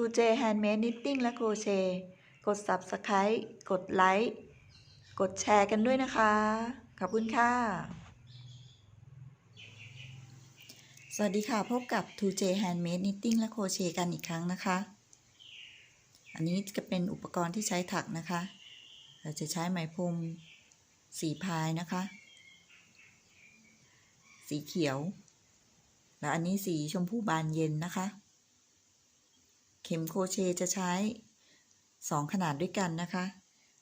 2J Handmade Knitting และ Crochet กด Subscribe กดไลค์กดแชร์กันด้วยนะคะ ขอบคุณค่ะ สวัสดีค่ะพบกับ 2J Handmade Knitting และ Crochet กันอีกครั้งนะคะ อันนี้จะเป็นอุปกรณ์ที่ใช้ถักนะคะ เราจะใช้ไหมพรมสีพายนะคะ สีเขียว และอันนี้สีชมพูบานเย็นนะคะ เข็มโคเชจะใช้ 2 ขนาดด้วยกันนะคะ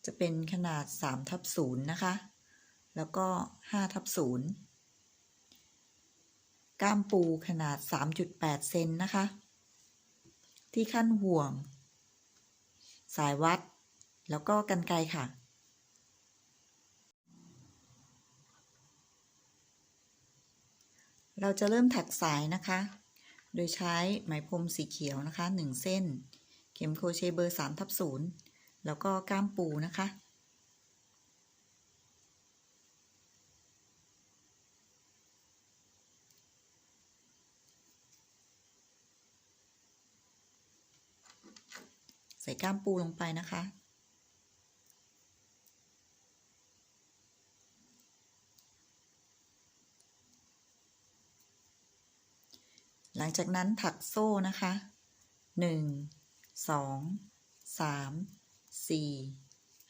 จะเป็นขนาด3ทับ0นย์นะคะ แล้วก็5ทับ0ก้ามปูขนาด 3.8 เซนนะคะ ที่ขั้นห่วง สายวัด แล้วก็กันไกรค่ะ เราจะเริ่มถักสายนะคะ โดยใช้ไหมพรมสีเขียวนะคะ 1 เส้น เข็มโครเชต์เบอร์3ทับ0แล้วก็ก้ามปูนะคะ ใส่ก้ามปูลงไปนะคะ หลังจากนั้นถักโซ่นะคะหนึ่งสองสามสี่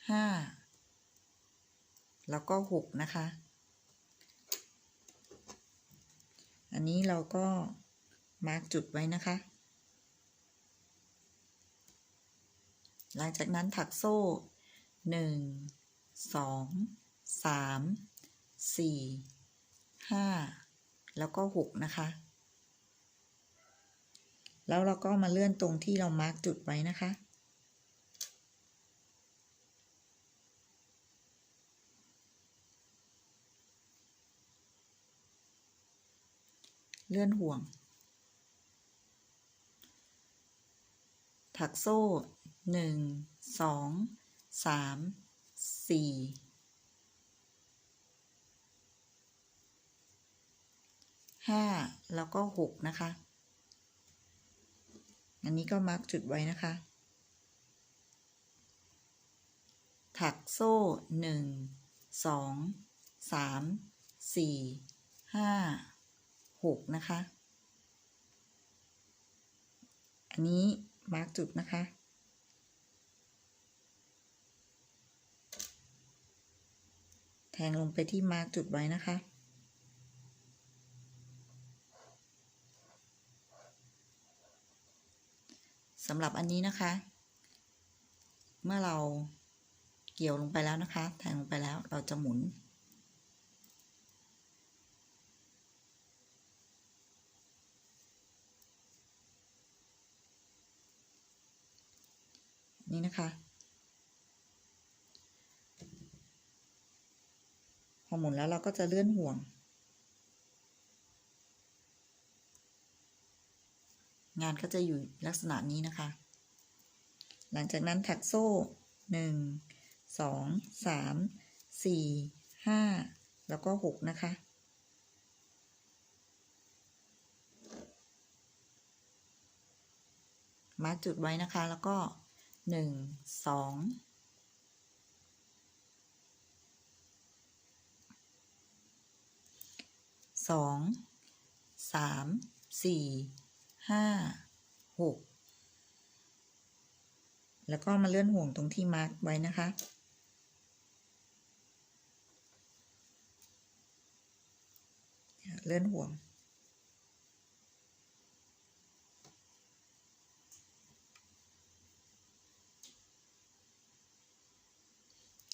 ห้าแล้วก็หกนะคะ อันนี้เราก็มาร์กจุดไว้นะคะ หลังจากนั้นถักโซ่หนึ่งสองสามสี่ห้าแล้วก็หกนะคะ แล้วเราก็มาเลื่อนตรงที่เรามาร์กจุดไว้นะคะ เลื่อนห่วง ถักโซ่หนึ่งสองสามสี่ห้าแล้วก็หกนะคะ อันนี้ก็มาร์กจุดไว้นะคะ ถักโซ่หนึ่งสองสามสี่ห้าหกนะคะ อันนี้มาร์กจุดนะคะ แทงลงไปที่มาร์กจุดไว้นะคะ สำหรับอันนี้นะคะ เมื่อเราเกี่ยวลงไปแล้วนะคะ แทงลงไปแล้วเราจะหมุน นี่นะคะพอหมุนแล้วเราก็จะเลื่อนห่วง งานก็จะอยู่ลักษณะนี้นะคะ หลังจากนั้นถักโซ่หนึ่งสองสาม สี่ ห้า แล้วก็หกนะคะ มาจุดไว้นะคะ แล้วก็หนึ่งสองสอง สาม สี่ ห้าหกแล้วก็มาเลื่อนห่วงตรงที่มาร์กไว้นะคะ เลื่อนห่วง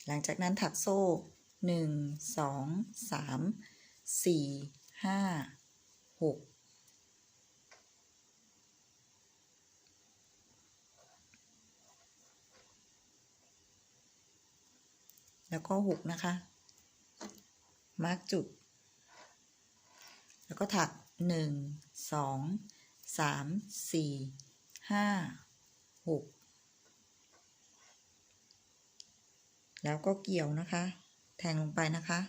หลังจากนั้นถักโซ่หนึ่งสองสามสี่ห้าหก แล้วก็หกนะคะ มาร์กจุด แล้วก็ถักหนึ่งสองสามสี่ห้าหกแล้วก็เกี่ยวนะคะ แทงลงไปนะคะ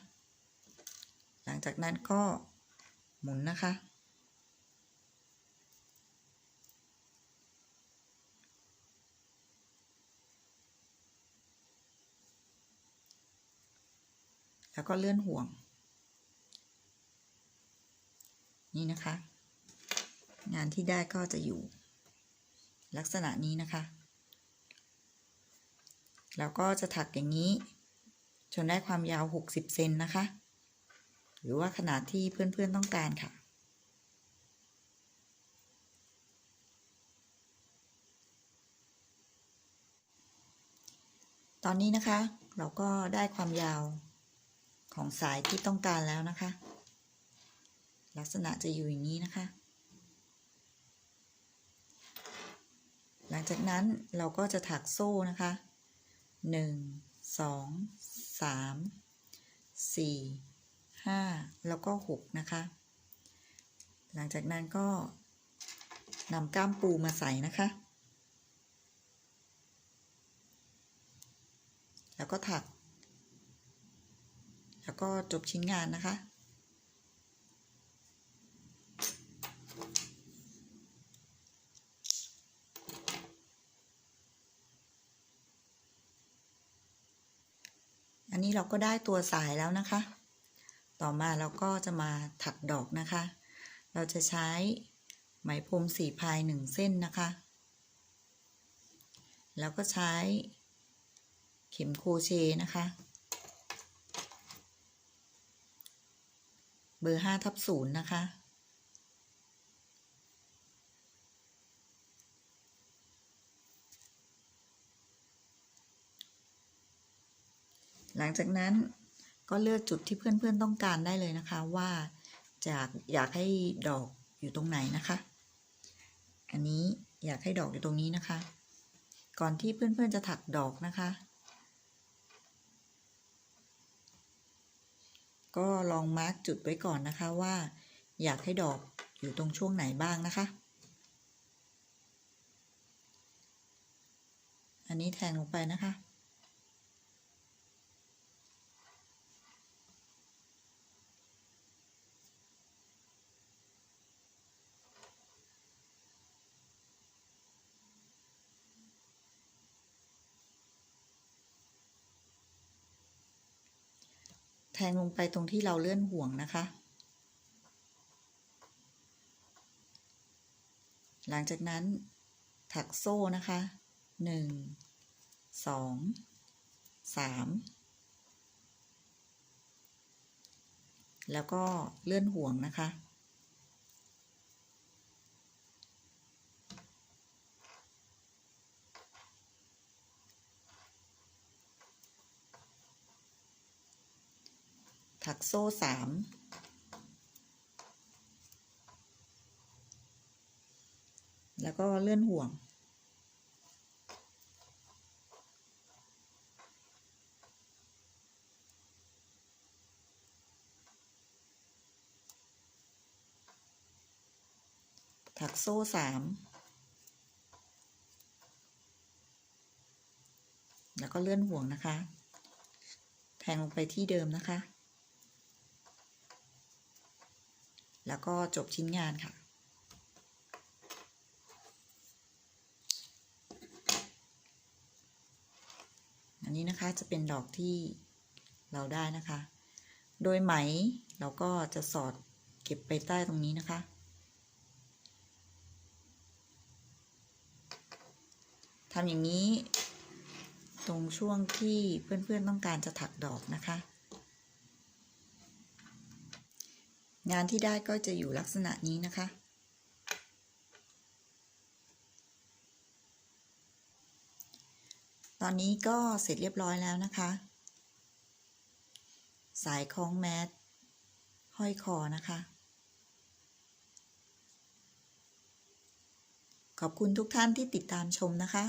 หลังจากนั้นก็หมุนนะคะ แล้วก็เลื่อนห่วง นี่นะคะ งานที่ได้ก็จะอยู่ ลักษณะนี้นะคะ แล้วก็จะถักอย่างนี้ จนได้ความยาว 60 เซนนะคะ หรือว่าขนาดที่เพื่อนๆต้องการค่ะตอนนี้นะคะเราก็ได้ความยาว ของสายที่ต้องการแล้วนะคะ ลักษณะจะอยู่อย่างนี้นะคะ หลังจากนั้นเราก็จะถักโซ่นะคะหนึ่งสองสามสี่ห้าแล้วก็หกนะคะ หลังจากนั้นก็นำก้ามปูมาใส่นะคะ แล้วก็ถัก แล้วก็จบชิ้นงานนะคะ อันนี้เราก็ได้ตัวสายแล้วนะคะ ต่อมาเราก็จะมาถักดอกนะคะ เราจะใช้ไหมพรมสีพายหนึ่งเส้นนะคะ แล้วก็ใช้เข็มโครเชต์นะคะ เบอร์ห้าทับศูนย์นะคะ หลังจากนั้นก็เลือกจุดที่เพื่อนๆต้องการได้เลยนะคะว่าจะอยากให้ดอกอยู่ตรงไหนนะคะ อันนี้อยากให้ดอกอยู่ตรงนี้นะคะ ก่อนที่เพื่อนๆจะถักดอกนะคะ ก็ลองมาร์กจุดไว้ก่อนนะคะว่า อยากให้ดอกอยู่ตรงช่วงไหนบ้างนะคะ อันนี้แทงลงไปนะคะ งลงไปตรงที่เราเลื่อนห่วงนะคะ หลังจากนั้นถักโซ่นะคะหนึ่งสองสามแล้วก็เลื่อนห่วงนะคะ ถักโซ่สามแล้วก็เลื่อนห่วง ถักโซ่สามแล้วก็เลื่อนห่วงนะคะ แทงลงไปที่เดิมนะคะ แล้วก็จบชิ้นงานค่ะ อันนี้นะคะจะเป็นดอกที่เราได้นะคะ โดยไหมเราก็จะสอดเก็บไปใต้ตรงนี้นะคะ ทำอย่างนี้ตรงช่วงที่เพื่อนๆต้องการจะถักดอกนะคะ งานที่ได้ก็จะอยู่ลักษณะนี้นะคะ ตอนนี้ก็เสร็จเรียบร้อยแล้วนะคะ สายคล้องแมสห้อยคอนะคะ ขอบคุณทุกท่านที่ติดตามชมนะคะ